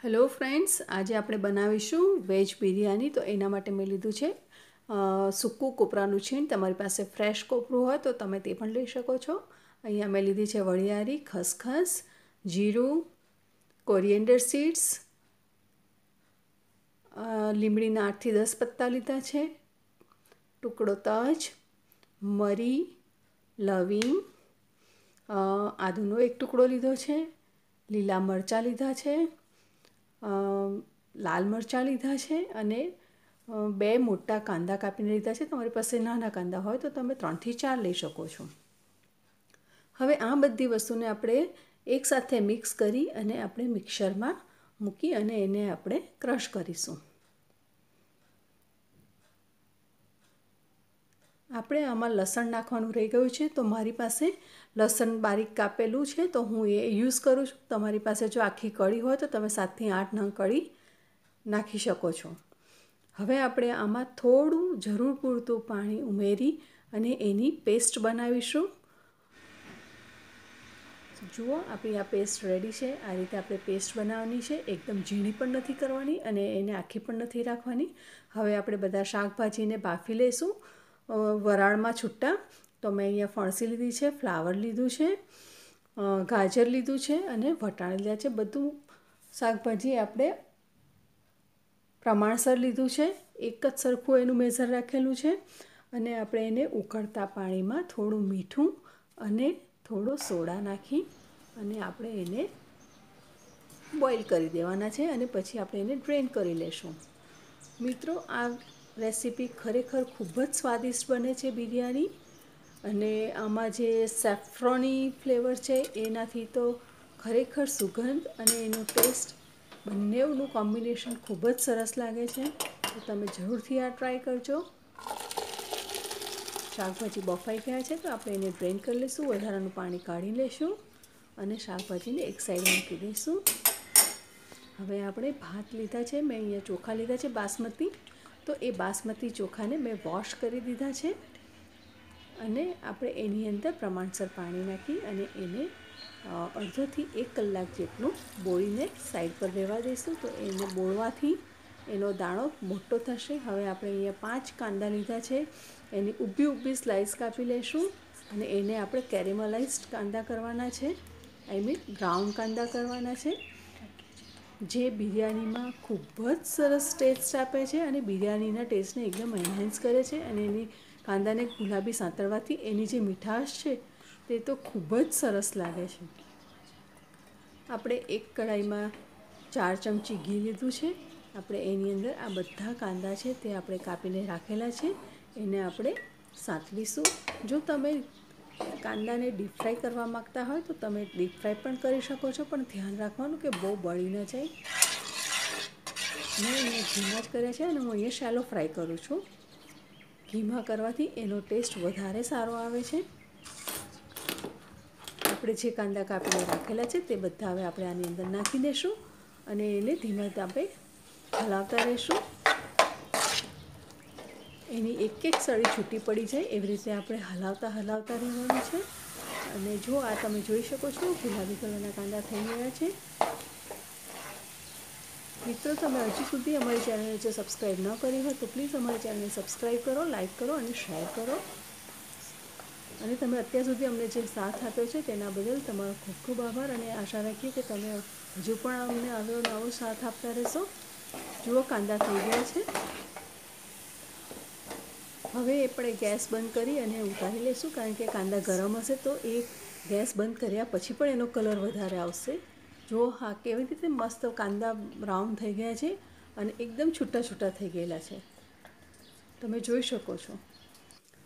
Hello friends આજે આપણે બનાવીશું વેજ બિરયાની. તો એના માટે મેં લીધું છે સૂકું કોપરાનું છીણ. તમારી પાસે ફ્રેશ કોપરું હોય તો તમે તે પણ લઈ શકો છો. અહીંયા મેં લીધી છે વળિયારી, ખસખસ, જીરું, કોરિએન્ડર સીડ્સ લીમડીના આઠથી દસ પત્તા લીધા છે, ટુકડો તજ, મરી, લવિંગ આદુનો એક ટુકડો લીધો છે, લીલા મરચાં લીધા છે લાલ મરચાં લીધા છે અને બે મોટા કાંદા કાપીને લીધા છે. તમારી પાસે નાના કાંદા હોય તો તમે ત્રણથી ચાર લઈ શકો છો. હવે આ બધી વસ્તુને આપણે એકસાથે મિક્સ કરી અને આપણે મિક્સરમાં મૂકી અને એને આપણે ક્રશ કરીશું. આપણે આમાં લસણ નાખવાનું રહી ગયું છે. તો મારી પાસે લસણ બારીક કાપેલું છે, તો હું એ યુઝ કરું છું. તમારી પાસે જો આખી કળી હોય, તો તમે સાતથી આઠ નંગ કળી નાખી શકો છો. હવે આપણે આમાં થોડું જરૂર પૂરતું પાણી ઉમેરી અને એની પેસ્ટ બનાવીશું. જુઓ, આપણી આ પેસ્ટ રેડી છે. આ રીતે આપણે પેસ્ટ બનાવવાની છે. એકદમ ઝીણી પણ નથી કરવાની અને એને આખી પણ નથી રાખવાની. હવે આપણે બધા શાકભાજીને બાફી લઈશું. વરાળમાં છૂટા. તો મેં અહીંયા ફણસી લીધી છે, ફ્લાવર લીધું છે ગાજર લીધું છે અને વટાણ લીધા છે. બધું શાકભાજી આપણે પ્રમાણસર લીધું છે. એક જ સરખું એનું મેઝર રાખેલું છે અને આપણે એને ઉકળતા પાણીમાં થોડું મીઠું અને થોડો સોડા નાખી અને આપણે એને બોઇલ કરી દેવાના છે અને પછી આપણે એને ડ્રેન કરી લેશું. મિત્રો, આ રેસીપી ખરેખર ખૂબ જ સ્વાદિષ્ટ બને છે બિરયાની. અને આમાં જે સેફ્રોની ફ્લેવર છે, એનાથી તો ખરેખર સુગંધ અને એનો ટેસ્ટ બંનેનું કોમ્બિનેશન ખૂબ જ સરસ લાગે છે. તો તમે જરૂરથી આ ટ્રાય કરજો. શાકભાજી બફાઈ ગયા છે, તો આપણે એને ડ્રેન કરી લઈશું, વધારાનું પાણી કાઢી લઈશું અને શાકભાજીને એક સાઈડ મૂકી દઈશું. હવે આપણે ભાત લીધા છે, મેં અહીંયા ચોખા લીધા છે, બાસમતી. તો એ બાસમતી ચોખાને મેં વોશ કરી દીધા છે. અને આપણે એની અંદર પ્રમાણસર પાણી નાખી અને એને અડધોથી એક કલાક જેટલું બોળીને સાઈડ પર રહેવા દઈશું. તો એને બોળવાથી એનો દાણો મોટો થશે. હવે આપણે અહીંયા પાંચ કાંદા લીધા છે. એની ઊભી ઊભી સ્લાઇસ કાપી લઈશું અને એને આપણે કેરેમલાઇઝડ કાંદા કરવાના છે. આઈ મીન બ્રાઉન કાંદા કરવાના છે. જે બિરયાનીમાં ખૂબ જ સરસ ટેસ્ટ આપે છે અને બિરયાનીના ટેસ્ટને એકદમ એન્હાન્સ કરે છે અને એની કાંદાને ગુલાબી સાંતળવાથી એની જે મીઠાશ છે, તે તો ખૂબ જ સરસ લાગે છે. આપણે એક કઢાઈમાં ચાર ચમચી ઘી લીધું છે. આપણે એની અંદર આ બધા કાંદા છે તે આપણે કાપીને રાખેલા છે. એને આપણે સાંતળીશું જો તમે કાંદાને ડીપ ફ્રાય કરવા માગતા હોય તો તમે ડીપ ફ્રાય પણ કરી શકો છો, પણ ધ્યાન રાખવાનું કે બહુ બળી ન જાય. મેં અહીંયા ઘીમાં જ કર્યા છે અને હું અહીંયા શેલો ફ્રાય કરું છું. ઘીમાં કરવાથી એનો ટેસ્ટ વધારે સારો આવે છે. આપણે જે કાંદા કાપીને રાખેલા છે તે બધા હવે આપણે આની અંદર નાખી દઈશું અને એને ધીમા તાપે હલાવતા રહીશું. એની એક એક સળી છૂટી પડી જાય એવી રીતે આપણે હલાવતા હલાવતા રહેવાનું છે. અને જો આ તમે જોઈ શકો છો ગુલાબી કલરના કાંદા થઈ ગયા છે. મિત્રો, તમે હજી સુધી અમારી ચેનલને જો સબસ્ક્રાઈબ ન કરી હોય, તો પ્લીઝ અમારી ચેનલને સબસ્ક્રાઈબ કરો લાઈક કરો અને શેર કરો. અને તમે અત્યાર સુધી અમને જે સાથ આપ્યો છે, તેના બદલ તમારો ખૂબ ખૂબ આભાર અને આશા રાખીએ કે તમે હજુ પણ અમને આવ્યો નવો સાથ આપતા રહેશો. જુઓ, કાંદા થઈ ગયા છે. હવે આપણે ગેસ બંધ કરી અને ઉતારી લઈશું કારણ કે કાંદા ગરમ હશે તો એ ગેસ બંધ કર્યા પછી પણ એનો કલર વધારે આવશે. જો, હા, કેવી રીતે મસ્ત કાંદા બ્રાઉન થઈ ગયા છે અને એકદમ છૂટા છૂટા થઈ ગયેલા છે. તમે જોઈ શકો છો.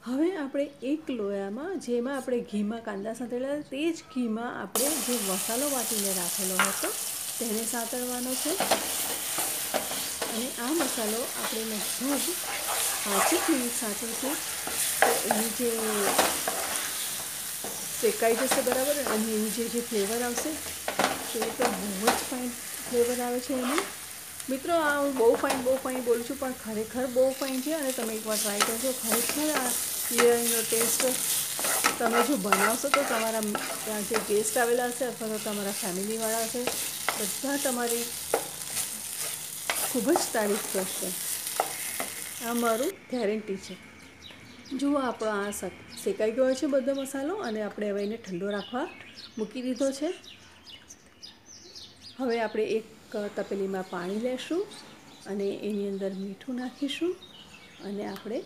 હવે આપણે એક લોયામાં, જેમાં આપણે ઘીમાં કાંદા સાંતળેલા તે જ ઘીમાં આપણે જે મસાલો વાટીને રાખેલો હતો, તેને સાંતળવાનો છે. અને આ મસાલો આપણે લગભગ પાંચેક મિનિટ સાંતળશું. તો એની જે શેકાઈ જશે બરાબર અને એની જે જે ફ્લેવર આવશે તે તો બહુ જ ફાઇન ફ્લેવર આવે છે એનું. મિત્રો, આ હું બહુ ફાઇન બહુ ફાઇન બોલું છું, પણ ખરેખર બહુ ફાઇન છે અને તમે એકવાર ટ્રાય કરજો. ખરેખર આ બિરયાનીનો ટેસ્ટ તમે જો બનાવશો તો તમારા ત્યાં જે ગેસ્ટ આવેલા હશે અથવા તો તમારા ફેમિલીવાળા હશે, બધા તમારી ખૂબ જ તારીફ કરશે. આ મારું ગેરંટી છે. જુઓ આપણો આ શેકાઈ ગયો છે બધો મસાલો અને આપણે હવે એને ઠંડો રાખવા મૂકી દીધો છે. હવે આપણે એક તપેલીમાં પાણી લેશું અને એની અંદર મીઠું નાખીશું અને આપણે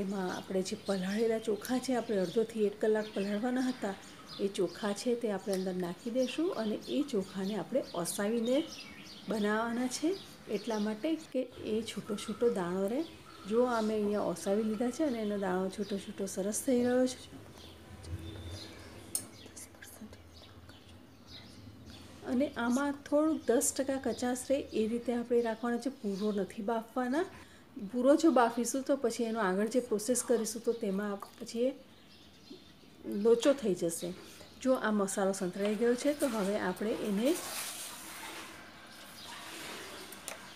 એમાં આપણે જે પલાળેલા ચોખા છે, આપણે અડધોથી એક કલાક પલાળવાના હતા, એ ચોખા છે તે આપણે અંદર નાખી દઈશું અને એ ચોખાને આપણે ઓસાવીને બનાવવાના છે. એટલા માટે કે એ છૂટો છૂટો દાણો રહે. જો અમે અહીંયા ઓસાવી લીધા છે અને એનો દાણો છૂટો છૂટો સરસ થઈ રહ્યો છે અને આમાં થોડુંક દસ ટકા કચાશ રહે એ રીતે આપણે રાખવાના છે. પૂરો નથી બાફવાના. પૂરો જો બાફીશું તો પછી એનો આગળ જે પ્રોસેસ કરીશું તો તેમાં પછી લોચો થઈ જશે. જો આ મસાલો સંતળાઈ ગયો છે તો હવે આપણે એને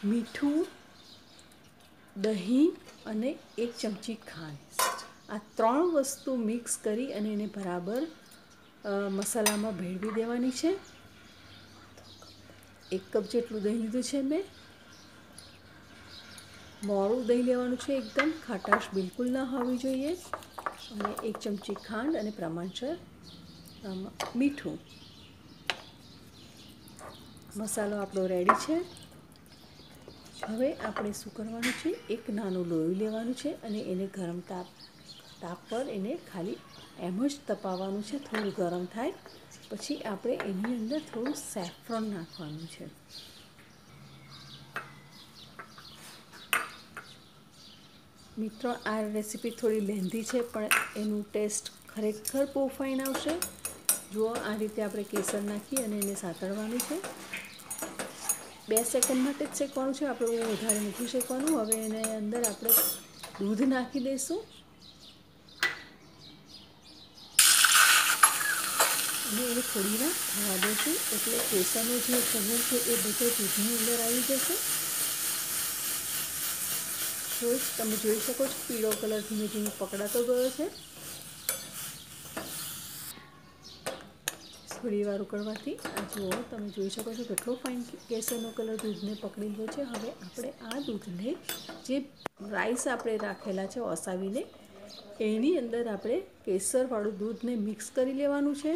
મીઠું, દહીં અને એક ચમચી ખાંડ. આ ત્રણ વસ્તુ મિક્સ કરી અને એને બરાબર મસાલામાં ભેળવી દેવાની છે. એક કપ જેટલું દહીં લીધું છે મેં. મોડું દહીં લેવાનું છે એકદમ. ખાટાશ બિલકુલ ના હોવી જોઈએ. અને એક ચમચી ખાંડ અને પ્રમાણસર મીઠું. મસાલો આપણો રેડી છે. હવે આપણે શું કરવાનું છે? એક નાનું લોહી લેવાનું છે અને એને ગરમ તાપ તાપ પર એને ખાલી એમ જ તપાવવાનું છે, થોડું ગરમ થાય, પછી આપણે એની અંદર થોડું સેફ્રોન નાખવાનું છે. મિત્રો, આ રેસીપી થોડી લેન્ધી છે, પણ એનું ટેસ્ટ ખરેખર ફાઇન આવશે. જુઓ, આ રીતે આપણે કેસર નાખી અને એને સાતળવાનું છે. બે સેકન્ડ માટે જ શેકવાનું છે, આપણે વધારે નથી શેકવાનું. હવે એને અંદર આપણે દૂધ નાખી દઈશું. અને એ થોડી વાર થવા દઈશું એટલે કેસરનો જે કલર છે એ બધો દૂધની અંદર આવી જશે. તો તમે જોઈ શકો છો, પીળો કલર ધીમે ધીમે પકડાતો ગયો છે. થોડી વાર ઉકળવાથી જુઓ, તમે જોઈ શકો છો કેટલો ફાઇન કેસરનો કલર દૂધને પકડી ગયો છે. હવે આપણે આ દૂધને જે રાઈસ આપણે રાખેલા છે ઓસાવીને એની અંદર આપણે કેસરવાળું દૂધને મિક્સ કરી લેવાનું છે.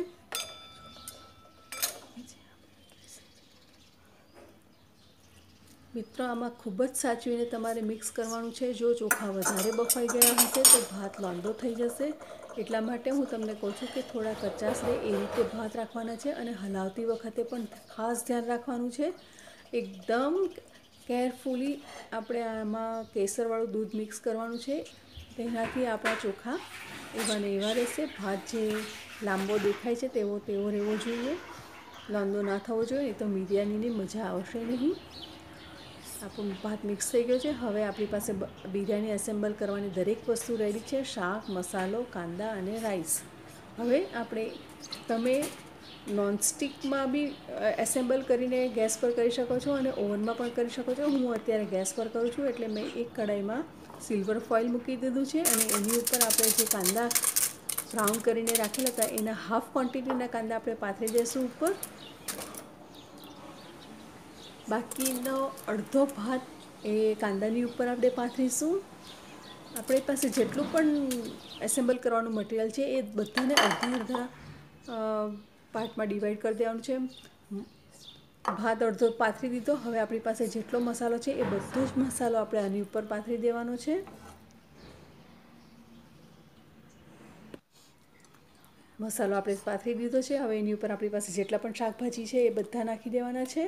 મિત્રો, આમાં ખૂબ જ સાચવીને તમારે મિક્સ કરવાનું છે. જો ચોખા વધારે બફાઈ ગયા હશે, તો ભાત લાંબો થઈ જશે. એટલા માટે હું તમને કહું છું કે થોડા કચાસ રહે એ રીતે ભાત રાખવાના છે અને હલાવતી વખતે પણ ખાસ ધ્યાન રાખવાનું છે. એકદમ કેરફુલી આપણે આમાં કેસરવાળું દૂધ મિક્સ કરવાનું છે. તેનાથી આપણા ચોખા એવા ને એવા રહેશે. ભાત જે લાંબો દેખાય છે, તેવો તેવો રહેવો જોઈએ. લાંબો ના થવો જોઈએ તો મિરિયાનીની મજા આવશે નહીં. આપણું ભાત મિક્સ થઈ ગયો છે. હવે આપણી પાસે બિરયાની એસેમ્બલ કરવાની દરેક વસ્તુ રેડી છે. શાક, મસાલો, કાંદા અને રાઈસ હવે આપણે, તમે નોનસ્ટિકમાં બી એસેમ્બલ કરીને ગેસ પર કરી શકો છો અને ઓવનમાં પણ કરી શકો છો. હું અત્યારે ગેસ પર કરું છું એટલે મેં એક કઢાઈમાં સિલ્વર ફોઇલ મૂકી દીધું છે અને એની ઉપર આપણે જે કાંદા બ્રાઉન કરીને રાખેલા હતા, એના હાફ ક્વોન્ટિટીના કાંદા આપણે પાથરી દઈશું ઉપર. બાકીનો અડધો ભાત એ કાંદાની ઉપર આપણે પાથરીશું. આપણી પાસે જેટલું પણ એસેમ્બલ કરવાનું મટીરિયલ છે એ બધાને અડધા અડધા પાર્ટમાં ડિવાઈડ કરી દેવાનું છે. ભાત અડધો પાથરી દીધો. હવે આપણી પાસે જેટલો મસાલો છે એ બધો જ મસાલો આપણે આની ઉપર પાથરી દેવાનો છે. મસાલો આપણે પાથરી દીધો છે. હવે એની ઉપર આપણી પાસે જેટલા પણ શાકભાજી છે એ બધા નાખી દેવાના છે.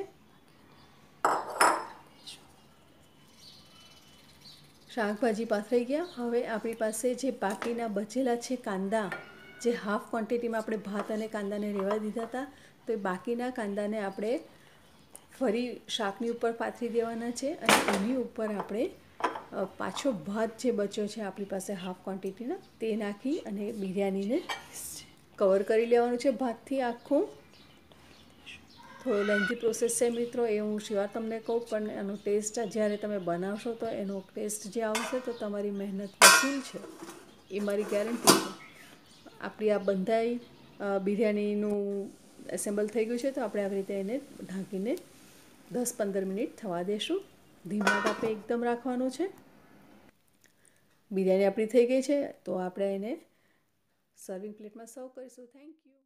શાકભાજી પાથરાઈ ગયા. હવે આપણી પાસે જે બાકીના બચેલા છે કાંદા જે હાફ ક્વોન્ટિટીમાં આપણે ભાત અને કાંદાને રહેવા દીધા હતા તો એ બાકીના કાંદાને આપણે ફરી શાકની ઉપર પાથરી દેવાના છે અને એની ઉપર આપણે પાછો ભાત જે બચ્યો છે આપણી પાસે હાફ ક્વોન્ટિટીના તે નાખી અને બિરયાનીને કવર કરી લેવાનું છે ભાતથી આખું. થોડો લેન્ધી પ્રોસેસ છે મિત્રો, એ હું શિવાર તમને કહું, પણ એનો ટેસ્ટ જ્યારે તમે બનાવશો તો એનો ટેસ્ટ જે આવશે તો તમારી મહેનત વસૂલ છે. એ મારી ગેરંટી છે. આપણી આ બંધાઈ બિરયાનીનું એસેમ્બલ થઈ ગયું છે તો આપણે આવી રીતે એને ઢાંકીને દસ પંદર મિનિટ થવા દેશું. ધીમા તાપે એકદમ રાખવાનું છે. બિરયાની આપણી થઈ ગઈ છે, તો આપણે એને સર્વિંગ પ્લેટમાં સર્વ કરીશું. Thank you